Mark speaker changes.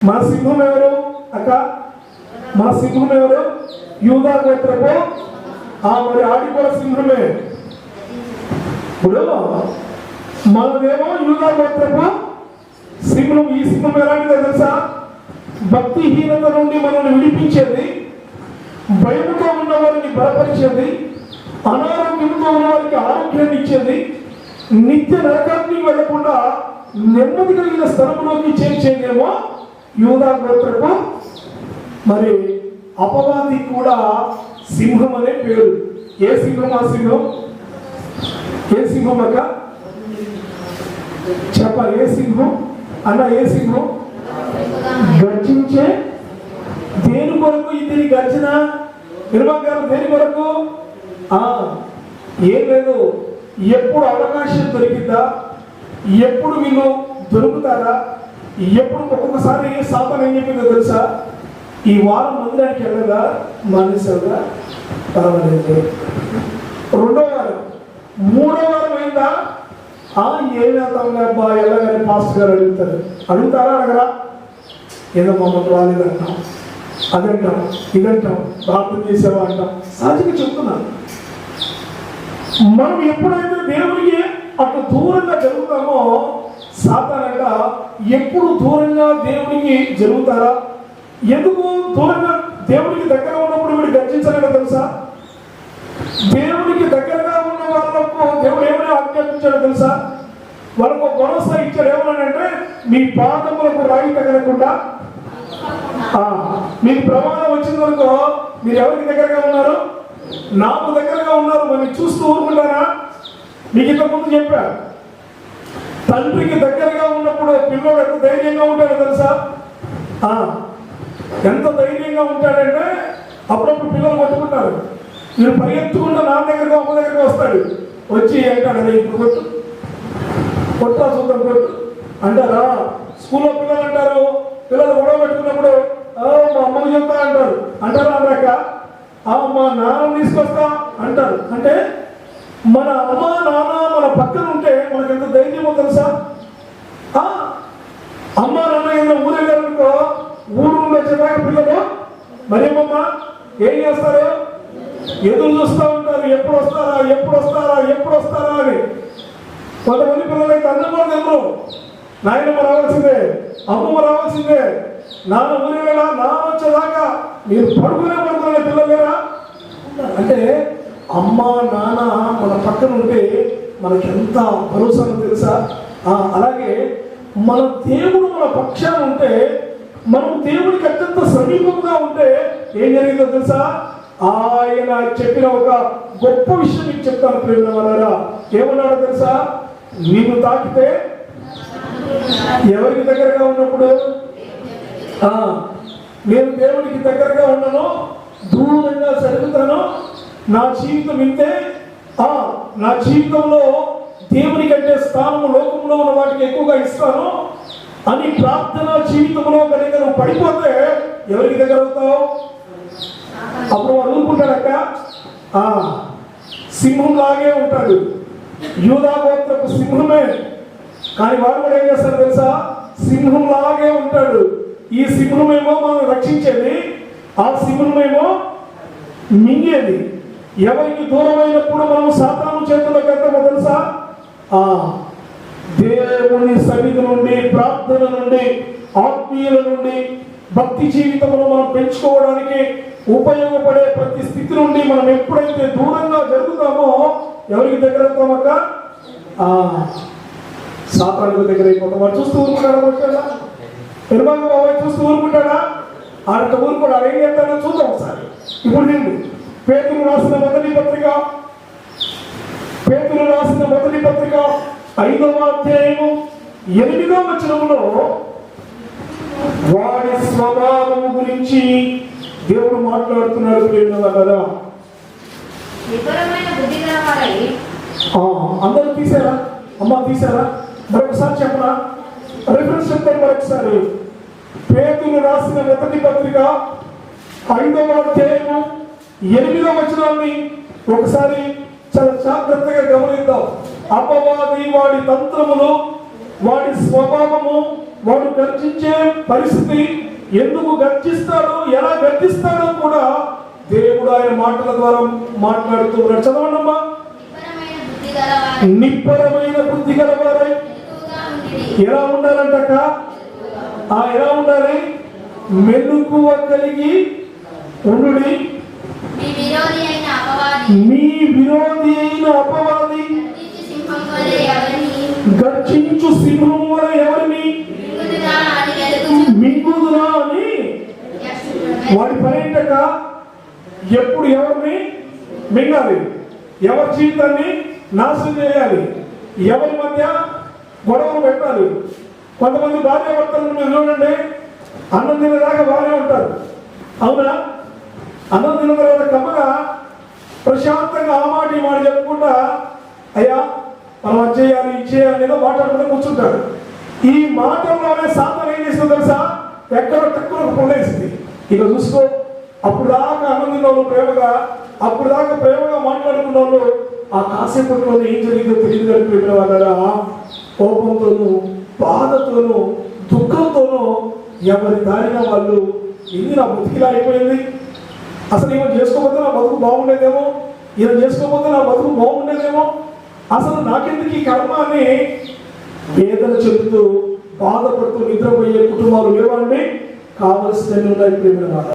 Speaker 1: మా సింహం ఎవరు? అక్క? మా సింహం ఎవరు? యూదా గోత్రపు? ఆ మరి ఆడి సింహమే. ఇప్పుడు మనదేమో యూదా గోత్రపు సింహం. ఈ సింహం ఎలాంటిదో తెలుసా? భక్తిహీనత నుండి మనల్ని విడిపించేది భయముతో ఉన్న వారిని బలపరిచేది అనారోగ్యంతో ఉన్న వారికి ఆరోగ్యాన్ని ఇచ్చేది నిత్య నరకాన్ని వెళ్ళకుండా నెమ్మది కలిగిన స్థలంలోకి చేర్చేదేమో యూదా గోత్రపు మరి అపవాది కూడా సింహం అనే పేరు. ఏ సింహం ఆ సింహం? ఏ సింహం అక్క? చెప్పాలి ఏ సింహం? అన్న ఏ సింహం? గర్జించే దేని కొరకు ఇది గర్జన? నిర్మగారు దేని కొరకు? ఏం లేదు. ఎప్పుడు అవకాశం దొరికిందా ఎప్పుడు వీళ్ళు దొరుకుతారా? ఎప్పుడు ఒక్కొక్కసారి సాతాన్ ఏం చెప్పిందో తెలుసా? ఈ వారం మందిరానికి వెళ్ళగా మానేసావుగా పర్వాలేదు రెండో వారం. మూడో వారం అయిందా? ఆ ఏం వెళ్తాంగా అబ్బా వెళ్ళగానే పాస్టర్ గారు అడుగుతారు. అడుగుతారా అడగరా? ఏదో మమ్మల్ని రాలేదంటాం. అదంటాం ఇదంటాం ప్రార్థన చేసేవా అంటాం. సహజంగా చెప్తున్నాను మనం ఎప్పుడైతే దేవుడికి అటు దూరంగా జరుగుతామో ఎప్పుడు దూరంగా దేవునికి జరుగుతారా? ఎందుకు దూరంగా దేవునికి దగ్గర ఉన్నప్పుడు వీడు గర్జించలేడు తెలుసా? దేవునికి దగ్గరగా ఉన్న వాళ్ళకు దేవుడు ఏమైనా ఆజ్ఞాపించాడో తెలుసా? వాళ్ళకు ఒక భరోసా ఇచ్చాడు ఏమన్నాడంటే మీ పాదములకు రాయి తగలకుండా. మీకు ప్రమాదం వచ్చిందనుకో మీరు ఎవరికి దగ్గరగా ఉన్నారు? నాకు దగ్గరగా ఉన్నారు మరి చూస్తూ ఊరుకుంటారా? మీకు ఇంతకుముందు ముందు తండ్రికి దగ్గరగా ఉన్నప్పుడు పిల్లోడు ఎంత ధైర్యంగా ఉంటాడో తెలుసా? ఎంత ధైర్యంగా ఉంటాడంటే అప్పుడప్పుడు పిల్లలు కొట్టుకుంటారు. మీరు పరిగెత్తుకుంటూ నా దగ్గరకు అమ్మ దగ్గరకు వస్తాడు. వచ్చి అంటాడు అదే ఇప్పుడు కొట్టు. కొట్టా చూద్దాం కొట్టు. అంటారా స్కూల్లో పిల్లలు అంటారు. పిల్లలు గొడవ పెట్టుకున్నప్పుడు మా అమ్మకు చెప్తా అంటారు. అంటారా అన్నాక "ఆ, మా నాన్న తీసుకొస్తా అంటారు. అంటే మన అమ్మ నాన్న మన పక్కన ఉంటే మనకు ఎంత ధైర్యమో తెలుసా? అమ్మ నాన్న ఏదైనా ఊరెళ్ళారనుకో ఊరు నుండి వచ్చేదాకా పిల్లలు. మరేమమ్మ ఏం చేస్తారు? ఎదురు చూస్తూ ఉంటారు. ఎప్పుడు వస్తారా? ఎప్పుడు వస్తారా? ఎప్పుడు వస్తారా అని. కొంతమంది పిల్లలైతే అన్నం కూడా నాయనమ్మ రావాల్సిందే అమ్మమ్మ రావాల్సిందే. నాన్న ఊరి వేళ నాన్న వచ్చేదాకా మీరు పడుకునే పడుకునే పిల్లలేరా అంటే అమ్మ నాన్న మన పక్కన ఉంటే మనకి ఎంత భరోసా తెలుసా? అలాగే మన దేవుడు మన పక్షాన ఉంటే మనం దేవుడికి అత్యంత సమీపంగా ఉంటే ఏం జరిగిందో తెలుసా? ఆయన చెప్పిన ఒక గొప్ప విషయం మీకు చెప్తాను ప్రేమ వాళ్ళరా ఏమన్నాడో తెలుసా? నీవు తాకితే ఎవరికి దగ్గరగా ఉన్నప్పుడు? నేను దేవుడికి దగ్గరగా ఉన్నాను దూరంగా జరుగుతాను నా జీవితం ఇంతే. ఆ, నా జీవితంలో దేవుని కంటే స్థానము లోకంలో ఉన్న వాటికి ఎక్కువగా ఇస్తాను. అని ప్రార్థన జీవితంలో కనుక నువ్వు పడిపోతే ఎవరికి దగ్గర అవుతావు? అప్పుడు వాడు ఊరుకుంటాడక్క ఆ, సింహం లాగే ఉంటాడు. యూదా గోత్రపు సింహమే. కానీ వాడు కూడా ఏం చేస్తాడు తెలుసా? సింహం లాగే ఉంటాడు. ఈ సింహమేమో మనం రక్షించేది. ఆ సింహమేమో మింగేది. ఎవరికి దూరమైనప్పుడు మనం సాతాను చేతులకు వెళ్తామో తెలుసా? ఆ దేవుని సన్నిధి నుండి ప్రార్థన నుండి ఆత్మీయుల నుండి భక్తి జీవితంలో మనం పెంచుకోవడానికి ఉపయోగపడే ప్రతి స్థితి నుండి మనం ఎప్పుడైతే దూరంగా జరుగుతామో ఎవరికి దగ్గర అవుతామక్క ఆ, దగ్గర అయిపోతాం. వాడు చూస్తూ ఊరుకుంటాడా? వచ్చాడా బాబాయ్ చూస్తూ ఊరుకుంటాడా? ఆడ ఊరుకోడు. ఆడు ఏం చేస్తాడో చూద్దాం ఒకసారి ఇప్పుడు నేను పేతులు రాసిన మొదటి పత్రిక. పేతులు రాసిన మొదటి పత్రిక ఐదవ అధ్యాయము ఎనిమిదవ వచనంలో వాడి స్వభావం గురించి దేవుడు మాట్లాడుతున్నాడు ప్రేమ కదా. అందరూ తీసారా? అమ్మ తీసారా? మరొకసారి చెప్పరా రిఫరెన్స్ చెప్తాను మరొకసారి. పేతులు రాసిన మొదటి పత్రిక ఐదవ అధ్యాయము ఎనిమిదో వచనాన్ని ఒకసారి చాలా జాగ్రత్తగా గమనిద్దాం. అపవాది వాడి తంత్రములు వాడి స్వభావము వాడు గర్జించే పరిస్థితి ఎందుకు గర్జిస్తాడో ఎలా గర్జిస్తాడో కూడా దేవుడు ఆయన మాటల ద్వారా మాట్లాడుతూ ఉన్నాడు చదవండమ్మా
Speaker 2: నిబ్బరమైన బుద్ధి గలవారై.
Speaker 1: ఎలా ఉండాలంటక ఆ ఎలా ఉండాలి? మెలుకువ కలిగి ఉండు
Speaker 2: మీ విరోధి అయిన అపవాది గర్జించు సింహం
Speaker 1: వల్ల ఎవరిని?
Speaker 2: మింగుదురా అని వెలుగు
Speaker 1: మింగుదురా అని?
Speaker 2: చూపుచున్నది.
Speaker 1: వాడి పని ఏంటక ఎప్పుడు ఎవరిని? మింగాలి. ఎవరి జీవితాన్ని నాశనం చేయాలి? ఎవరి మధ్య గొడవలు పెట్టాలి? కొంతమంది భార్య భర్తలను మీరు చూడండి అన్నం తినేదాకా బాగానే ఉంటారు. అవునా? అన్నం తిన్న తర్వాత ప్రశాంతంగా ఆ మాట ఈ మాట చెప్పకుండా అయ్యా మనం అది చేయాలి ఇచ్చేయాలి ఏదో మాట్లాడుకుంటూ కూర్చుంటాడు. ఈ మాటల్లోనే సాధన ఏం చేస్తుందో తెలుసా? ఎక్కడ తక్కువ పొందేసింది ఇక చూసుకో అప్పుడు దాకా ఆనందించిన వాళ్ళు ప్రేమగా అప్పుడు దాకా ప్రేమగా మాట్లాడుకున్న వాళ్ళు ఆ కాసేపట్లో ఏం జరిగిందో తెలియదు కలిపి వాళ్ళ కోపంతోనూ బాధతోనూ దుఃఖంతోనూ ఎవరి దారిన వాళ్ళు ఇది నా బతికిలా అయిపోయింది. అసలు ఈమె చేసుకోకపోతే నా బతుకు బాగుండేదేమో? ఈయన చేసుకోకపోతే నా బతుకు బాగుండేదేమో? అసలు నాకెందుకు ఈ కర్మ అని వేదన చెందుతూ బాధపడుతూ నిద్రపోయే కుటుంబాలు లేవండి కావలసినవి ఉన్నాయి ప్రేమ